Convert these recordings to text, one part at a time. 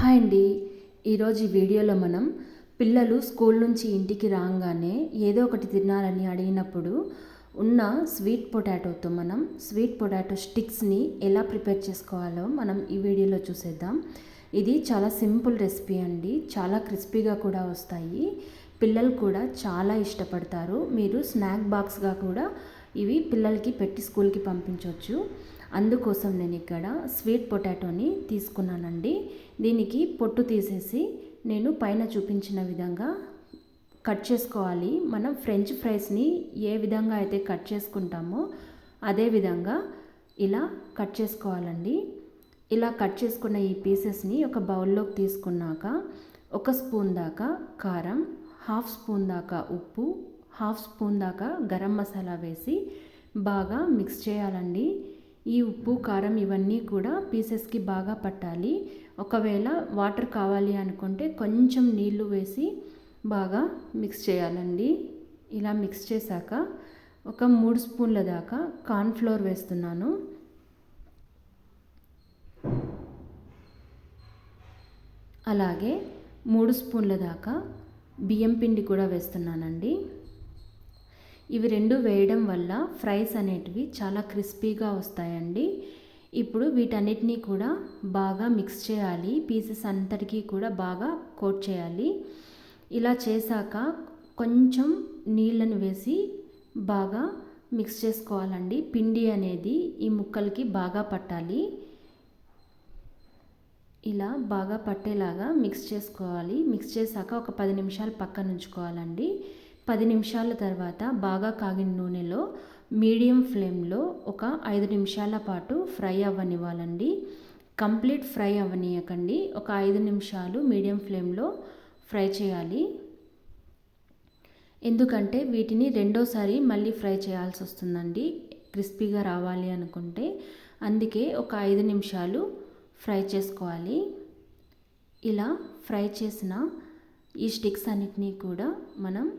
Hi అండి. ఈరోజు ఈ వీడియోలో మనం పిల్లలు స్కూల్ నుంచి ఇంటికి రాగానే ఏదో ఒకటి తినాలని అడిగినప్పుడు ఉన్న స్వీట్ పొటాటోతో మనం స్వీట్ పొటాటో స్టిక్స్ని ఎలా ప్రిపేర్ చేసుకోవాలో మనం ఈ వీడియోలో చూసేద్దాం. ఇది చాలా సింపుల్ రెసిపీ అండి. చాలా క్రిస్పీగా కూడా వస్తాయి. పిల్లలు కూడా చాలా ఇష్టపడతారు. మీరు స్నాక్ బాక్స్గా కూడా ఇవి పిల్లలకి పెట్టి స్కూల్కి పంపించవచ్చు అందుకోసం నేను ఇక్కడ స్వీట్ పొటాటోని తీసుకున్నానండి. దీనికి పొట్టు తీసేసి నేను పైన చూపించిన విధంగా కట్ చేసుకోవాలి. మనం ఫ్రెంచ్ ఫ్రైస్ని ఏ విధంగా అయితే కట్ చేసుకుంటామో అదే విధంగా ఇలా కట్ చేసుకోవాలండి. ఇలా కట్ చేసుకున్న ఈ పీసెస్ని ఒక బౌల్లోకి తీసుకున్నాక ఒక స్పూన్ దాకా కారం హాఫ్ స్పూన్ దాకా ఉప్పు హాఫ్ స్పూన్ దాకా గరం మసాలా వేసి బాగా మిక్స్ చేయాలండి. ఈ ఉప్పు కారం ఇవన్నీ కూడా పీసెస్కి బాగా పట్టాలి. ఒకవేళ వాటర్ కావాలి అనుకుంటే కొంచెం నీళ్ళు వేసి బాగా మిక్స్ చేయాలండి. ఇలా మిక్స్ చేశాక ఒక మూడు స్పూన్ల దాకా కార్న్ఫ్లోర్ వేస్తున్నాను. అలాగే మూడు స్పూన్ల దాకా బియ్యం పిండి కూడా వేస్తున్నానండి. ఇవి రెండు వేయడం వల్ల ఫ్రైస్ అనేటివి చాలా క్రిస్పీగా వస్తాయండి. ఇప్పుడు వీటన్నిటినీ కూడా బాగా మిక్స్ చేయాలి. పీసెస్ అంతటికీ కూడా బాగా కోట్ చేయాలి. ఇలా చేశాక కొంచెం నీళ్ళను వేసి బాగా మిక్స్ చేసుకోవాలండి. పిండి అనేది ఈ ముక్కలకి బాగా పట్టాలి. ఇలా బాగా పట్టేలాగా మిక్స్ చేసుకోవాలి. మిక్స్ చేశాక ఒక పది నిమిషాలు పక్కన ఉంచుకోవాలండి. పది నిమిషాల తర్వాత బాగా కాగిన నూనెలో మీడియం ఫ్లేమ్లో ఒక ఐదు నిమిషాల పాటు ఫ్రై అవ్వనివ్వాలండి. కంప్లీట్ ఫ్రై అవ్వనీయకండి. ఒక ఐదు నిమిషాలు మీడియం ఫ్లేమ్లో ఫ్రై చేయాలి. ఎందుకంటే వీటిని రెండోసారి మళ్ళీ ఫ్రై చేయాల్సి వస్తుందండి. క్రిస్పీగా రావాలి అనుకుంటే. అందుకే ఒక ఐదు నిమిషాలు ఫ్రై చేసుకోవాలి. ఇలా ఫ్రై చేసిన ఈ స్టిక్స్ అన్నిటినీ కూడా మనం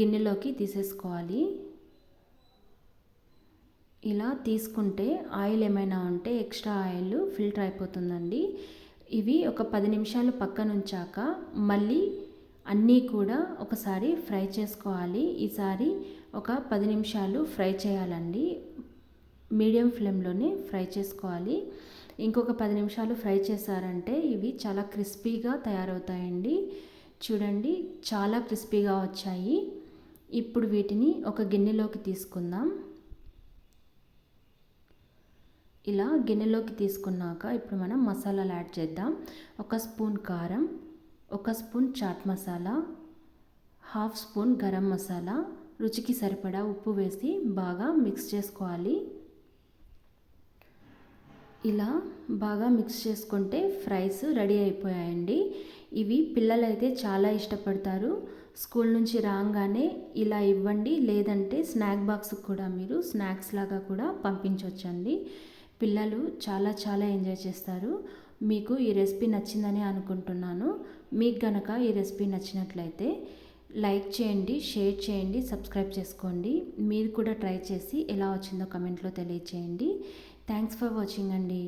గిన్నెలోకి తీసేసుకోవాలి. ఇలా తీసుకుంటే ఆయిల్ ఏమైనా ఉంటే ఎక్స్ట్రా ఆయిల్ ఫిల్టర్ అయిపోతుందండి. ఇవి ఒక పది నిమిషాలు పక్కన ఉంచాక మళ్ళీ అన్నీ కూడా ఒకసారి ఫ్రై చేసుకోవాలి. ఈసారి ఒక పది నిమిషాలు ఫ్రై చేయాలండి. మీడియం ఫ్లేమ్లోనే ఫ్రై చేసుకోవాలి. ఇంకొక పది నిమిషాలు ఫ్రై చేశారంటే ఇవి చాలా క్రిస్పీగా తయారవుతాయండి. చూడండి చాలా క్రిస్పీగా వచ్చాయి. ఇప్పుడు వీటిని ఒక గిన్నెలోకి తీసుకుందాం. ఇలా గిన్నెలోకి తీసుకున్నాక ఇప్పుడు మనం మసాలాలు యాడ్ చేద్దాం. ఒక స్పూన్ కారం ఒక spoon chaat masala half spoon garam masala రుచికి సరిపడా ఉప్పు వేసి బాగా మిక్స్ చేసుకోవాలి. ఇలా బాగా మిక్స్ చేసుకుంటే ఫ్రైస్ రెడీ అయిపోయాయండి. ఇవి పిల్లలైతే చాలా ఇష్టపడతారు. స్కూల్ నుంచి రాగానే ఇలా ఇవ్వండి లేదంటే స్నాక్ బాక్స్ కూడా మీరు స్నాక్స్ లాగా కూడా పంపించవచ్చండి పిల్లలు చాలా చాలా ఎంజాయ్ చేస్తారు. మీకు ఈ రెసిపీ నచ్చిందని అనుకుంటున్నాను. మీకు గనక ఈ రెసిపీ నచ్చినట్లయితే లైక్ చేయండి షేర్ చేయండి సబ్స్క్రైబ్ చేసుకోండి. మీరు కూడా ట్రై చేసి ఎలా వచ్చిందో కమెంట్లో తెలియచేయండి. థ్యాంక్స్ ఫర్ వాచింగ్ అండి.